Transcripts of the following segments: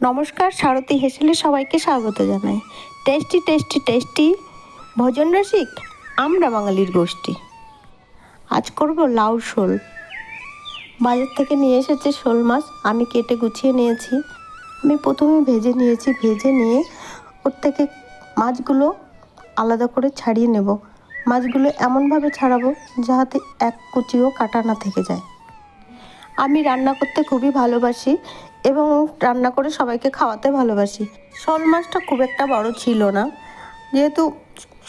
নমস্কার, সারথী হেসেলে সবাইকে স্বাগত জানাই। টেস্টি টেস্টি টেস্টি ভোজন রসিক, আমরা বাঙালির গোষ্ঠী। আজ করব লাউ শোল। বাজার থেকে নিয়ে এসেছে শোল মাছ, আমি কেটে গুছিয়ে নিয়েছি। আমি প্রথমে ভেজে নিয়েছি, ভেজে নিয়ে ওর থেকে মাছগুলো আলাদা করে ছাড়িয়ে নেব। মাছগুলো এমনভাবে ছাড়াবো যাহাতে এক কুচিও কাটা না থেকে যায়। আমি রান্না করতে খুবই ভালোবাসি এবং রান্না করে সবাইকে খাওয়াতে ভালোবাসি। শোল মাছটা খুব একটা বড় ছিল না। যেহেতু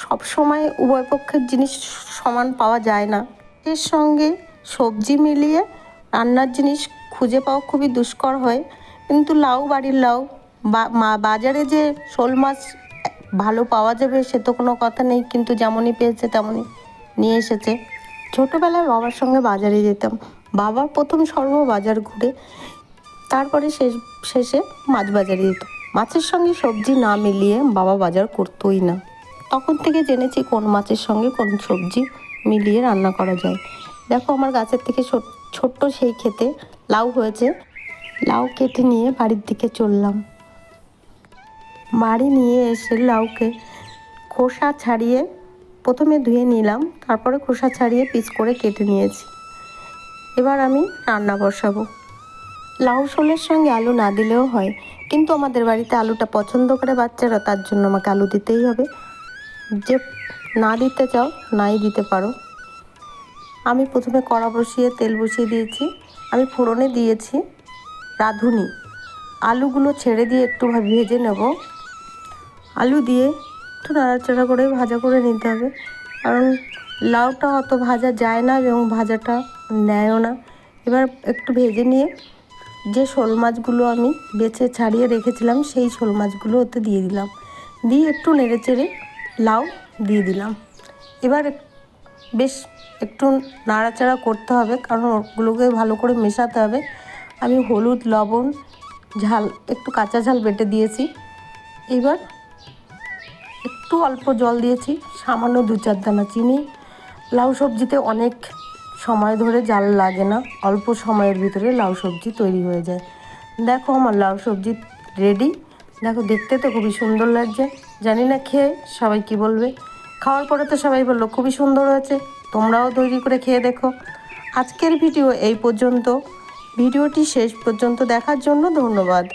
সব সময় উভয় পক্ষের জিনিস সমান পাওয়া যায় না। এর সঙ্গে সবজি মিলিয়ে রান্নার জিনিস খুঁজে পাওয়া খুবই দুষ্কর হয়। কিন্তু লাউ বাড়ির লাউ বা বাজারে যে শোল মাছ ভালো পাওয়া যাবে সে তো কোনো কথা নেই। কিন্তু যেমনই পেয়েছে তেমনই নিয়ে এসেছে। ছোটোবেলায় বাবার সঙ্গে বাজারে যেতাম। বাবা প্রথম সর্ব বাজার ঘুরে তারপরে শেষ, শেষে মাছ বাজারে যেত। মাছের সঙ্গে সবজি না মিলিয়ে বাবা বাজার করতোই না। তখন থেকে জেনেছি কোন মাছের সঙ্গে কোন সবজি মিলিয়ে রান্না করা যায়। দেখো আমার গাছের থেকে ছোট- ছোট্ট সেই খেতে লাউ হয়েছে। লাউ কেটে নিয়ে বাড়ির দিকে চললাম। বাড়ি নিয়ে এসে লাউকে খোসা ছাড়িয়ে প্রথমে ধুয়ে নিলাম, তারপরে খোসা ছাড়িয়ে পিস করে কেটে নিয়েছি। এবার আমি রান্না বসাবো। লাউ শোলের সঙ্গে আলু না দিলেও হয়, কিন্তু আমাদের বাড়িতে আলুটা পছন্দ করে বাচ্চারা, তার জন্য আমাকে আলু দিতেই হবে। যে না দিতে চাও, নাই দিতে পারো। আমি প্রথমে কড়া বসিয়ে তেল বসিয়ে দিয়েছি। আমি ফোড়নে দিয়েছি রাঁধুনি। আলুগুলো ছেড়ে দিয়ে একটু ভেজে নেব। আলু দিয়ে একটু নাড়াচাড়া করে ভাজা করে নিতে হবে। কারণ লাউটা অত ভাজা যায় না এবং ভাজাটা নেয়ও না। এবার একটু ভেজে নিয়ে যে শোল মাছগুলো আমি বেছে ছাড়িয়ে রেখেছিলাম, সেই শোল মাছগুলো ওতে দিয়ে দিলাম। দিয়ে একটু নেড়ে চেড়ে লাউ দিয়ে দিলাম। এবার বেশ একটু নাড়াচাড়া করতে হবে, কারণ ওগুলোকে ভালো করে মেশাতে হবে। আমি হলুদ, লবণ, ঝাল, একটু কাঁচা ঝাল বেটে দিয়েছি। এবার একটু অল্প জল দিয়েছি, সামান্য দু চার দানা চিনি। লাউ সবজিতে অনেক সময় ধরে জাল লাগে না, অল্প সময়ের ভিতরে লাউ সবজি তৈরি হয়ে যায়। দেখো আমার লাউ সবজি রেডি দেখো দেখতে তো খুবই সুন্দর লাগছে। জানি না খেয়ে সবাই কি বলবে। খাওয়ার পরে তো সবাই বলল, খুবই সুন্দর হয়েছে। তোমরাও তৈরি করে খেয়ে দেখো। আজকের ভিডিও এই পর্যন্ত। ভিডিওটি শেষ পর্যন্ত দেখার জন্য ধন্যবাদ।